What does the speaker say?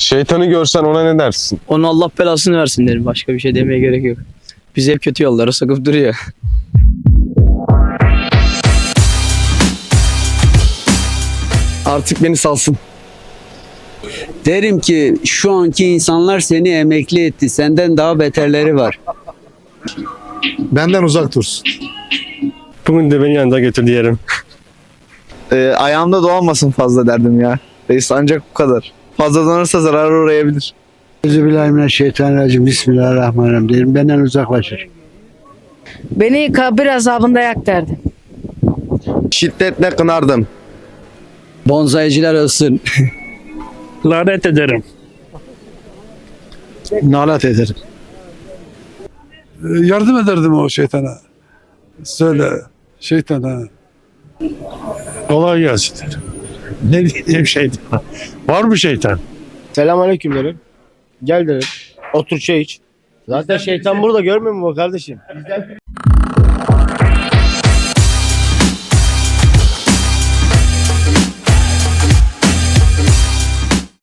Şeytanı görsen ona ne dersin? Onu Allah belasını versin derim. Başka bir şey demeye gerek yok. Bizi hep kötü yollara sokup duruyor. Artık beni salsın. Derim ki şu anki insanlar seni emekli etti. Senden daha beterleri var. Benden uzak dursun. Bugün de beni yanında götür diyelim. Ee, ayağımda dolanmasın fazla derdim ya. Reis ancak bu kadar. Fazla donarsa zarar uğrayabilir. Euzubillahimineşşeytanirracim. Bismillahirrahmanirrahim derim. Benden uzaklaşır. Beni kabir azabında yak derdi. Şiddetle kınardım. Bonzaycılar ölsün. lanet ederim. Nalet ederim. Ee, yardım ederdim o şeytana. Söyle şeytana. Kolay gelsin derim. Ne diyeyim şeytan? Var mı şeytan? Selamünaleyküm derim. Gel derim. Otur çay iç. Zaten şeytan burada görmüyor mu bu kardeşim?